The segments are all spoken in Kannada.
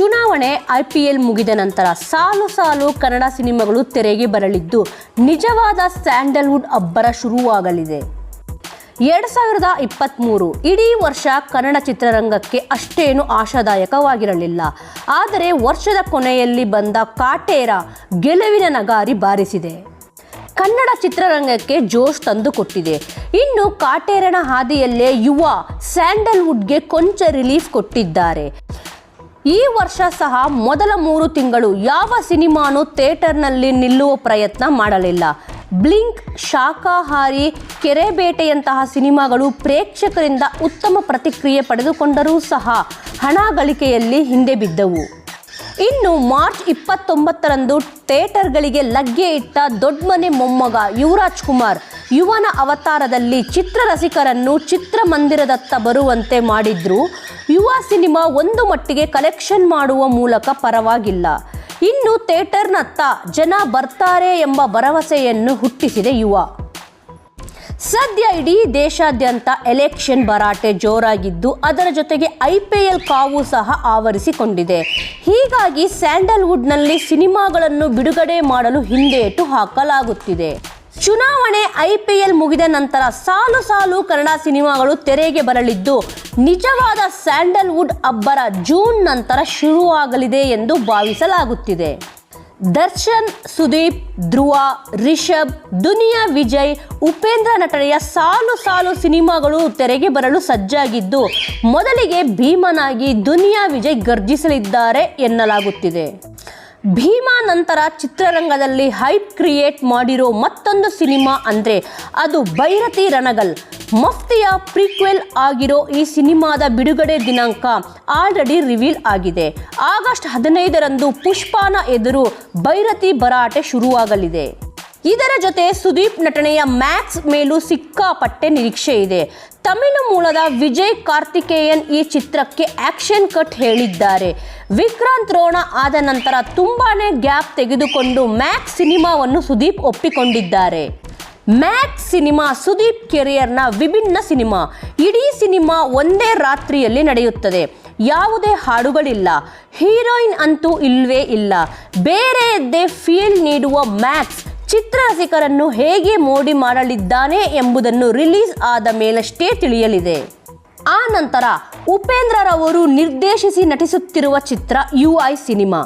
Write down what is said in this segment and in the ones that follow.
ಚುನಾವಣೆ ಐ ಪಿ ಎಲ್ ಮುಗಿದ ನಂತರ ಸಾಲು ಸಾಲು ಕನ್ನಡ ಸಿನಿಮಾಗಳು ತೆರೆಗೆ ಬರಲಿದ್ದು ನಿಜವಾದ ಸ್ಯಾಂಡಲ್ವುಡ್ ಅಬ್ಬರ ಶುರುವಾಗಲಿದೆ. ಎರಡು ಸಾವಿರದ ಇಪ್ಪತ್ತ್ಮೂರು ಇಡೀ ವರ್ಷ ಕನ್ನಡ ಚಿತ್ರರಂಗಕ್ಕೆ ಅಷ್ಟೇನು ಆಶಾದಾಯಕವಾಗಿರಲಿಲ್ಲ. ಆದರೆ ವರ್ಷದ ಕೊನೆಯಲ್ಲಿ ಬಂದ ಕಾಟೇರ ಗೆಲುವಿನ ನಗಾರಿ ಬಾರಿಸಿದೆ. ಕನ್ನಡ ಚಿತ್ರರಂಗಕ್ಕೆ ಜೋಶ್ ತಂದುಕೊಟ್ಟಿದೆ. ಇನ್ನು ಕಾಟೇರನ ಹಾದಿಯಲ್ಲೇ ಯುವ ಸ್ಯಾಂಡಲ್ವುಡ್ಗೆ ಕೊಂಚ ರಿಲೀಫ್ ಕೊಟ್ಟಿದ್ದಾರೆ. ಈ ವರ್ಷ ಸಹ ಮೊದಲ ಮೂರು ತಿಂಗಳು ಯಾವ ಸಿನಿಮಾನು ಥಿಯೇಟರ್ನಲ್ಲಿ ನಿಲ್ಲುವ ಪ್ರಯತ್ನ ಮಾಡಲಿಲ್ಲ. ಬ್ಲಿಂಕ್, ಶಾಖಾಹಾರಿ, ಕೆರೆಬೇಟೆಯಂತಹ ಸಿನಿಮಾಗಳು ಪ್ರೇಕ್ಷಕರಿಂದ ಉತ್ತಮ ಪ್ರತಿಕ್ರಿಯೆ ಪಡೆದುಕೊಂಡರೂ ಸಹ ಹಣ ಗಳಿಕೆಯಲ್ಲಿ ಹಿಂದೆ ಬಿದ್ದವು. ಇನ್ನು ಮಾರ್ಚ್ ಇಪ್ಪತ್ತೊಂಬತ್ತರಂದು ಥಿಯೇಟರ್ಗಳಿಗೆ ಲಗ್ಗೆ ಇಟ್ಟ ದೊಡ್ಡಮನೆ ಮೊಮ್ಮಗ ಯುವರಾಜ್ ಕುಮಾರ್ ಯುವನ ಅವತಾರದಲ್ಲಿ ಚಿತ್ರರಸಿಕರನ್ನು ಚಿತ್ರಮಂದಿರದತ್ತ ಬರುವಂತೆ ಮಾಡಿದ್ರು. ಯುವ ಸಿನಿಮಾ ಒಂದು ಮಟ್ಟಿಗೆ ಕಲೆಕ್ಷನ್ ಮಾಡುವ ಮೂಲಕ ಪರವಾಗಿಲ್ಲ. ಇನ್ನು ಥಿಯೇಟರ್ನತ್ತ ಜನ ಬರ್ತಾರೆ ಎಂಬ ಭರವಸೆಯನ್ನು ಹುಟ್ಟಿಸಿದೆ ಯುವ. ಸದ್ಯ ಇಡೀ ದೇಶಾದ್ಯಂತ ಎಲೆಕ್ಷನ್ ಭರಾಟೆ ಜೋರಾಗಿದ್ದು, ಅದರ ಜೊತೆಗೆ ಐ ಪಿ ಎಲ್ ಕಾವು ಸಹ ಆವರಿಸಿಕೊಂಡಿದೆ. ಹೀಗಾಗಿ ಸ್ಯಾಂಡಲ್ವುಡ್ನಲ್ಲಿ ಸಿನಿಮಾಗಳನ್ನು ಬಿಡುಗಡೆ ಮಾಡಲು ಹಿಂದೇಟು ಹಾಕಲಾಗುತ್ತಿದೆ. ಚುನಾವಣೆ ಐ ಪಿ ಎಲ್ ಮುಗಿದ ನಂತರ ಸಾಲು ಸಾಲು ಕನ್ನಡ ಸಿನಿಮಾಗಳು ತೆರೆಗೆ ಬರಲಿದ್ದು, ನಿಜವಾದ ಸ್ಯಾಂಡಲ್ವುಡ್ ಅಬ್ಬರ ಜೂನ್ ನಂತರ ಶುರುವಾಗಲಿದೆ ಎಂದು ಭಾವಿಸಲಾಗುತ್ತಿದೆ. ದರ್ಶನ್, ಸುದೀಪ್, ಧ್ರುವ, ರಿಷಬ್, ದುನಿಯಾ ವಿಜಯ್, ಉಪೇಂದ್ರ ನಟನೆಯ ಸಾಲು ಸಾಲು ಸಿನಿಮಾಗಳು ತೆರೆಗೆ ಬರಲು ಸಜ್ಜಾಗಿದ್ದು, ಮೊದಲಿಗೆ ಭೀಮನಾಗಿ ದುನಿಯಾ ವಿಜಯ್ ಗರ್ಜಿಸಲಿದ್ದಾರೆ ಎನ್ನಲಾಗುತ್ತಿದೆ. ಭೀಮಾ ನಂತರ ಚಿತ್ರರಂಗದಲ್ಲಿ ಹೈಪ್ ಕ್ರಿಯೇಟ್ ಮಾಡಿರೋ ಮತ್ತೊಂದು ಸಿನಿಮಾ ಅಂದರೆ ಅದು ಭೈರತಿ ರಣಗಲ್. ಮಫ್ತಿಯ ಪ್ರೀಕ್ವೆಲ್ ಆಗಿರೋ ಈ ಸಿನಿಮಾದ ಬಿಡುಗಡೆ ದಿನಾಂಕ ಆಲ್ರೆಡಿ ರಿವೀಲ್ ಆಗಿದೆ. ಆಗಸ್ಟ್ ಹದಿನೈದರಂದು ಪುಷ್ಪಾನ ಎದುರು ಭೈರತಿ ಭರಾಟೆ ಶುರುವಾಗಲಿದೆ. ಇದರ ಜೊತೆ ಸುದೀಪ್ ನಟನೆಯ ಮ್ಯಾಕ್ಸ್ ಮೇಲೂ ಸಿಕ್ಕಾಪಟ್ಟೆ ನಿರೀಕ್ಷೆ ಇದೆ. ತಮಿಳು ಮೂಲದ ವಿಜಯ್ ಕಾರ್ತಿಕೇಯನ್ ಈ ಚಿತ್ರಕ್ಕೆ ಆಕ್ಷನ್ ಕಟ್ ಹೇಳಿದ್ದಾರೆ. ವಿಕ್ರಾಂತ್ ರೋಣ ಆದ ನಂತರ ತುಂಬಾನೇ ಗ್ಯಾಪ್ ತೆಗೆದುಕೊಂಡು ಮ್ಯಾಕ್ಸ್ ಸಿನಿಮಾವನ್ನು ಸುದೀಪ್ ಒಪ್ಪಿಕೊಂಡಿದ್ದಾರೆ. ಮ್ಯಾಕ್ಸ್ ಸಿನಿಮಾ ಸುದೀಪ್ ಕೆರಿಯರ್ನ ವಿಭಿನ್ನ ಸಿನಿಮಾ. ಇಡೀ ಸಿನಿಮಾ ಒಂದೇ ರಾತ್ರಿಯಲ್ಲಿ ನಡೆಯುತ್ತದೆ. ಯಾವುದೇ ಹಾಡುಗಳಿಲ್ಲ. ಹೀರೋಯಿನ್ ಅಂತೂ ಇಲ್ವೇ ಇಲ್ಲ. ಬೇರೆಯದ್ದೇ ಫೀಲ್ ನೀಡುವ ಮ್ಯಾಕ್ಸ್ ಚಿತ್ರರಸಿಕರನ್ನು ಹೇಗೆ ಮೋಡಿ ಮಾಡಲಿದ್ದಾನೆ ಎಂಬುದನ್ನು ರಿಲೀಸ್ ಆದ ಮೇಲಷ್ಟೇ ತಿಳಿಯಲಿದೆ. ಆ ನಂತರ ಉಪೇಂದ್ರರವರು ನಿರ್ದೇಶಿಸಿ ನಟಿಸುತ್ತಿರುವ ಚಿತ್ರ ಯು ಐ ಸಿನಿಮಾ.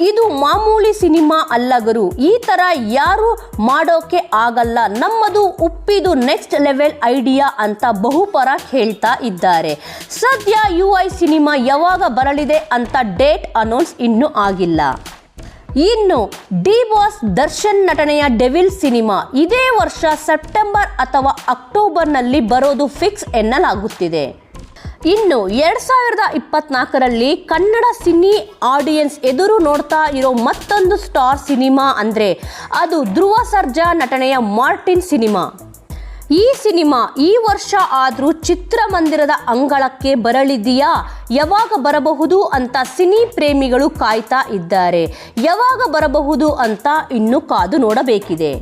ಇದು ಮಾಮೂಲಿ ಸಿನಿಮಾ ಅಲ್ಲಗರು ಈ ಥರ ಯಾರು ಮಾಡೋಕೆ ಆಗಲ್ಲ. ನಮ್ಮದು ಉಪ್ಪಿದು ನೆಕ್ಸ್ಟ್ ಲೆವೆಲ್ ಐಡಿಯಾ ಅಂತ ಬಹುಪರ ಹೇಳ್ತಾ ಇದ್ದಾರೆ. ಸದ್ಯ ಯು ಐ ಸಿನಿಮಾ ಯಾವಾಗ ಬರಲಿದೆ ಅಂತ ಡೇಟ್ ಅನೌನ್ಸ್ ಇನ್ನೂ ಆಗಿಲ್ಲ. ಇನ್ನು ಡಿ ಬಾಸ್ ದರ್ಶನ್ ನಟನೆಯ ಡೆವಿಲ್ ಸಿನಿಮಾ ಇದೇ ವರ್ಷ ಸೆಪ್ಟೆಂಬರ್ ಅಥವಾ ಅಕ್ಟೋಬರ್ನಲ್ಲಿ ಬರೋದು ಫಿಕ್ಸ್ ಎನ್ನಲಾಗುತ್ತಿದೆ. ಇನ್ನು ಎರಡು ಸಾವಿರದ ಇಪ್ಪತ್ನಾಲ್ಕರಲ್ಲಿ ಕನ್ನಡ ಸಿನಿ ಆಡಿಯನ್ಸ್ ಎದುರು ನೋಡ್ತಾ ಇರೋ ಮತ್ತೊಂದು ಸ್ಟಾರ್ ಸಿನಿಮಾ ಅಂದರೆ ಅದು ಧ್ರುವ ಸರ್ಜಾ ನಟನೆಯ ಮಾರ್ಟಿನ್ ಸಿನಿಮಾ. ಈ ಸಿನಿಮಾ ಈ ವರ್ಷ ಆದರೂ ಚಿತ್ರಮಂದಿರದ ಅಂಗಳಕ್ಕೆ ಬರಲಿದೆಯಾ? ಯಾವಾಗ ಬರಬಹುದು ಅಂತ ಸಿನಿ ಪ್ರೇಮಿಗಳು ಕಾಯ್ತಾ ಇದ್ದಾರೆ. ಯಾವಾಗ ಬರಬಹುದು ಅಂತ ಇನ್ನು ಕಾದು ನೋಡಬೇಕಿದೆ.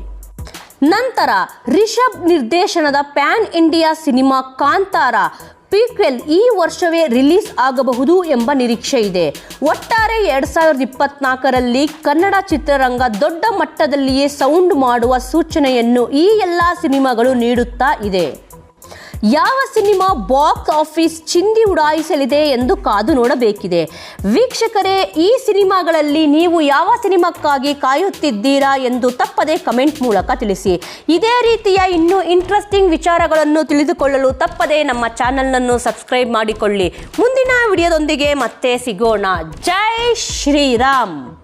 ನಂತರ ರಿಷಬ್ ನಿರ್ದೇಶನದ pan India cinema Kantara. Prequel ಈ ವರ್ಷವೇ ರಿಲೀಸ್ ಆಗಬಹುದು ಎಂಬ ನಿರೀಕ್ಷೆ ಇದೆ. ಒಟ್ಟಾರೆ ಎರಡು ಸಾವಿರದ ಇಪ್ಪತ್ನಾಲ್ಕರಲ್ಲಿ ಕನ್ನಡ ಚಿತ್ರರಂಗ ದೊಡ್ಡ ಮಟ್ಟದಲ್ಲಿಯೇ ಸೌಂಡ್ ಮಾಡುವ ಸೂಚನೆಯನ್ನು ಈ ಎಲ್ಲ ಸಿನಿಮಾಗಳು ನೀಡುತ್ತಾ ಇದೆ. ಯಾವ ಸಿನಿಮಾ ಬಾಕ್ಸ್ ಆಫೀಸ್ ಚಿಂದಿ ಉಡಾಯಿಸಲಿದೆ ಎಂದು ಕಾದು ನೋಡಬೇಕಿದೆ. ವೀಕ್ಷಕರೇ, ಈ ಸಿನಿಮಾಗಳಲ್ಲಿ ನೀವು ಯಾವ ಸಿನಿಮಾಕ್ಕಾಗಿ ಕಾಯುತ್ತಿದ್ದೀರಾ ಎಂದು ತಪ್ಪದೆ ಕಮೆಂಟ್ ಮೂಲಕ ತಿಳಿಸಿ. ಇದೇ ರೀತಿಯ ಇನ್ನೂ ಇಂಟ್ರೆಸ್ಟಿಂಗ್ ವಿಚಾರಗಳನ್ನು ತಿಳಿದುಕೊಳ್ಳಲು ತಪ್ಪದೆ ನಮ್ಮ ಚಾನಲ್ನನ್ನು ಸಬ್ಸ್ಕ್ರೈಬ್ ಮಾಡಿಕೊಳ್ಳಿ. ಮುಂದಿನ ವಿಡಿಯೋದೊಂದಿಗೆ ಮತ್ತೆ ಸಿಗೋಣ. ಜೈ ಶ್ರೀರಾಮ್!